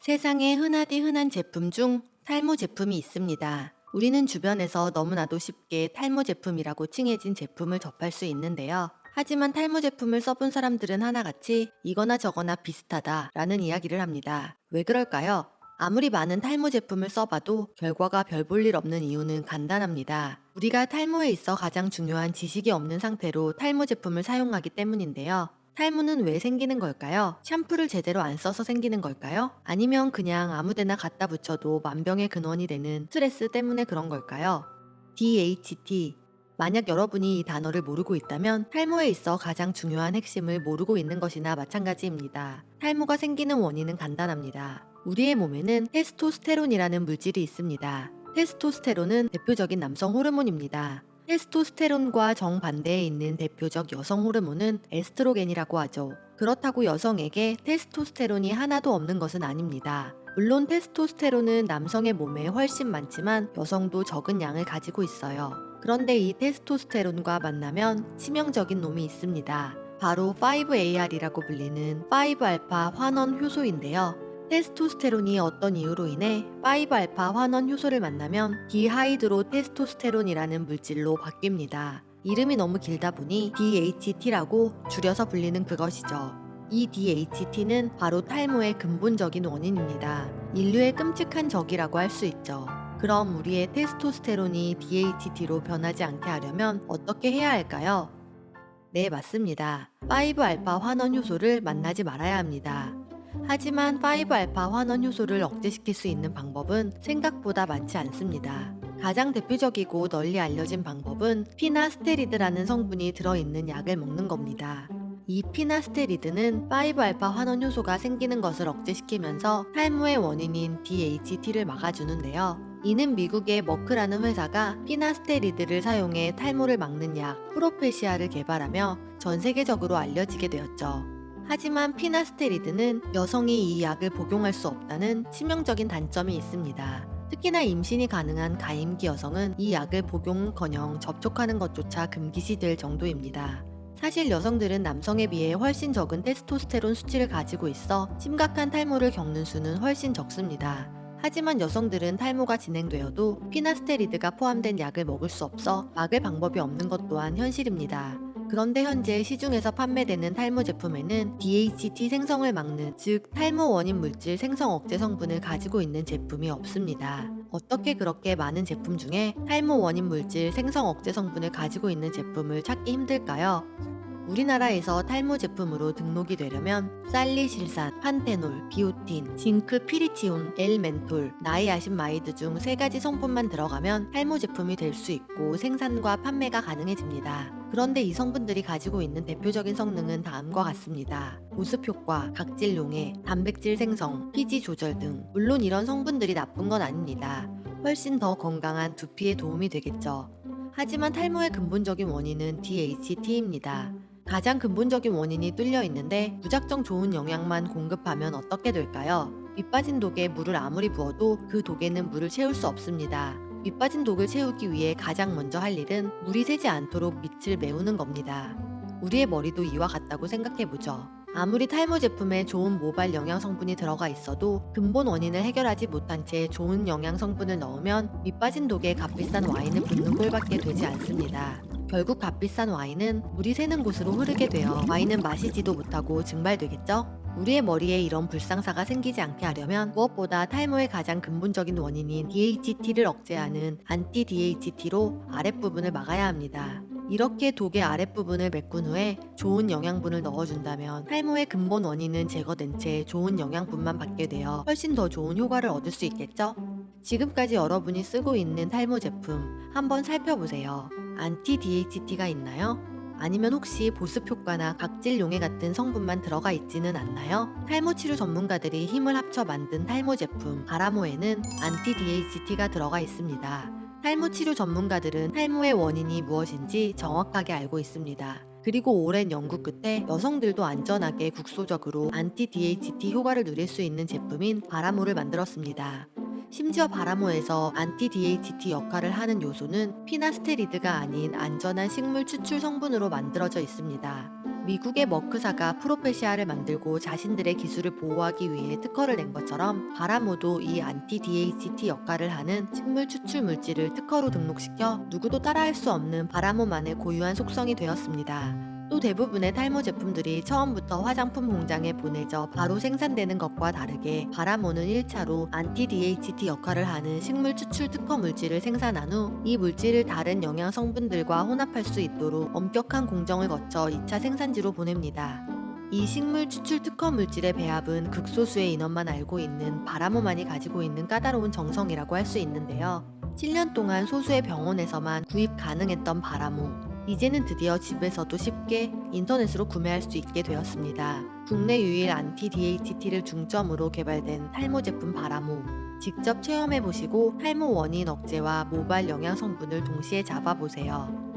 세상에 흔하디 흔한 제품 중 탈모 제품이 있습니다. 우리는 주변에서 너무나도 쉽게 탈모 제품이라고 칭해진 제품을 접할 수 있는데요. 하지만 탈모 제품을 써본 사람들은 하나같이 이거나 저거나 비슷하다 라는 이야기를 합니다. 왜 그럴까요? 아무리 많은 탈모 제품을 써봐도 결과가 별 볼 일 없는 이유는 간단합니다. 우리가 탈모에 있어 가장 중요한 지식이 없는 상태로 탈모 제품을 사용하기 때문인데요. 탈모는 왜 생기는 걸까요? 샴푸를 제대로 안 써서 생기는 걸까요? 아니면 그냥 아무데나 갖다 붙여도 만병의 근원이 되는 스트레스 때문에 그런 걸까요? DHT. 만약 여러분이 이 단어를 모르고 있다면 탈모에 있어 가장 중요한 핵심을 모르고 있는 것이나 마찬가지입니다. 탈모가 생기는 원인은 간단합니다. 우리의 몸에는 테스토스테론이라는 물질이 있습니다. 테스토스테론은 대표적인 남성 호르몬입니다. 테스토스테론과 정반대에 있는 대표적 여성 호르몬은 에스트로겐이라고 하죠. 그렇다고 여성에게 테스토스테론이 하나도 없는 것은 아닙니다. 물론 테스토스테론은 남성의 몸에 훨씬 많지만 여성도 적은 양을 가지고 있어요. 그런데 이 테스토스테론과 만나면 치명적인 놈이 있습니다. 바로 5AR이라고 불리는 5알파 환원 효소인데요. 테스토스테론이 어떤 이유로 인해 5알파 환원 효소를 만나면 디하이드로 테스토스테론이라는 물질로 바뀝니다. 이름이 너무 길다 보니 DHT라고 줄여서 불리는 그것이죠. 이 DHT는 바로 탈모의 근본적인 원인입니다. 인류의 끔찍한 적이라고 할 수 있죠. 그럼 우리의 테스토스테론이 DHT로 변하지 않게 하려면 어떻게 해야 할까요? 네, 맞습니다. 5알파 환원 효소를 만나지 말아야 합니다. 하지만 5알파 환원 효소를 억제시킬 수 있는 방법은 생각보다 많지 않습니다. 가장 대표적이고 널리 알려진 방법은 피나스테리드라는 성분이 들어있는 약을 먹는 겁니다. 이 피나스테리드는 5알파 환원 효소가 생기는 것을 억제시키면서 탈모의 원인인 DHT를 막아주는데요. 이는 미국의 머크라는 회사가 피나스테리드를 사용해 탈모를 막는 약 프로페시아를 개발하며 전 세계적으로 알려지게 되었죠. 하지만 피나스테리드는 여성이 이 약을 복용할 수 없다는 치명적인 단점이 있습니다. 특히나 임신이 가능한 가임기 여성은 이 약을 복용커녕 접촉하는 것조차 금기시될 정도입니다. 사실 여성들은 남성에 비해 훨씬 적은 테스토스테론 수치를 가지고 있어 심각한 탈모를 겪는 수는 훨씬 적습니다. 하지만 여성들은 탈모가 진행되어도 피나스테리드가 포함된 약을 먹을 수 없어 막을 방법이 없는 것 또한 현실입니다. 그런데 현재 시중에서 판매되는 탈모 제품에는 DHT 생성을 막는 즉 탈모 원인 물질 생성 억제 성분을 가지고 있는 제품이 없습니다. 어떻게 그렇게 많은 제품 중에 탈모 원인 물질 생성 억제 성분을 가지고 있는 제품을 찾기 힘들까요? 우리나라에서 탈모 제품으로 등록이 되려면 살리실산, 판테놀, 비오틴, 징크 피리치온, 엘멘톨, 나이아신마이드 중 세 가지 성분만 들어가면 탈모 제품이 될 수 있고 생산과 판매가 가능해집니다. 그런데 이 성분들이 가지고 있는 대표적인 성능은 다음과 같습니다. 보습 효과, 각질 용해, 단백질 생성, 피지 조절 등 물론 이런 성분들이 나쁜 건 아닙니다. 훨씬 더 건강한 두피에 도움이 되겠죠. 하지만 탈모의 근본적인 원인은 DHT입니다. 가장 근본적인 원인이 뚫려 있는데 무작정 좋은 영양만 공급하면 어떻게 될까요? 밑빠진 독에 물을 아무리 부어도 그 독에는 물을 채울 수 없습니다. 밑빠진 독을 채우기 위해 가장 먼저 할 일은 물이 새지 않도록 밑을 메우는 겁니다. 우리의 머리도 이와 같다고 생각해보죠. 아무리 탈모 제품에 좋은 모발 영양 성분이 들어가 있어도 근본 원인을 해결하지 못한 채 좋은 영양 성분을 넣으면 밑빠진 독에 값비싼 와인을 붓는 꼴밖에 되지 않습니다. 결국 값비싼 와인은 물이 새는 곳으로 흐르게 되어 와인은 마시지도 못하고 증발되겠죠? 우리의 머리에 이런 불상사가 생기지 않게 하려면 무엇보다 탈모의 가장 근본적인 원인인 DHT를 억제하는 안티-DHT로 아랫부분을 막아야 합니다. 이렇게 독의 아랫부분을 메꾼 후에 좋은 영양분을 넣어준다면 탈모의 근본 원인은 제거된 채 좋은 영양분만 받게 되어 훨씬 더 좋은 효과를 얻을 수 있겠죠? 지금까지 여러분이 쓰고 있는 탈모 제품 한번 살펴보세요. 안티 DHT가 있나요? 아니면 혹시 보습 효과나 각질 용해 같은 성분만 들어가 있지는 않나요? 탈모 치료 전문가들이 힘을 합쳐 만든 탈모 제품 바라모에는 안티 DHT가 들어가 있습니다. 탈모 치료 전문가들은 탈모의 원인이 무엇인지 정확하게 알고 있습니다. 그리고 오랜 연구 끝에 여성들도 안전하게 국소적으로 안티 DHT 효과를 누릴 수 있는 제품인 바라모를 만들었습니다. 심지어 바라모에서 안티 DHT 역할을 하는 요소는 피나스테리드가 아닌 안전한 식물 추출 성분으로 만들어져 있습니다. 미국의 머크사가 프로페시아를 만들고 자신들의 기술을 보호하기 위해 특허를 낸 것처럼 바라모도 이 안티 DHT 역할을 하는 식물 추출 물질을 특허로 등록시켜 누구도 따라할 수 없는 바라모만의 고유한 속성이 되었습니다. 또 대부분의 탈모 제품들이 처음부터 화장품 공장에 보내져 바로 생산되는 것과 다르게 바라모는 1차로 안티-DHT 역할을 하는 식물 추출 특허 물질을 생산한 후 이 물질을 다른 영양 성분들과 혼합할 수 있도록 엄격한 공정을 거쳐 2차 생산지로 보냅니다. 이 식물 추출 특허 물질의 배합은 극소수의 인원만 알고 있는 바라모만이 가지고 있는 까다로운 정성이라고 할 수 있는데요. 7년 동안 소수의 병원에서만 구입 가능했던 바라모. 이제는 드디어 집에서도 쉽게 인터넷으로 구매할 수 있게 되었습니다. 국내 유일 안티 DHT를 중점으로 개발된 탈모 제품 바라모. 직접 체험해 보시고 탈모 원인 억제와 모발 영양 성분을 동시에 잡아 보세요.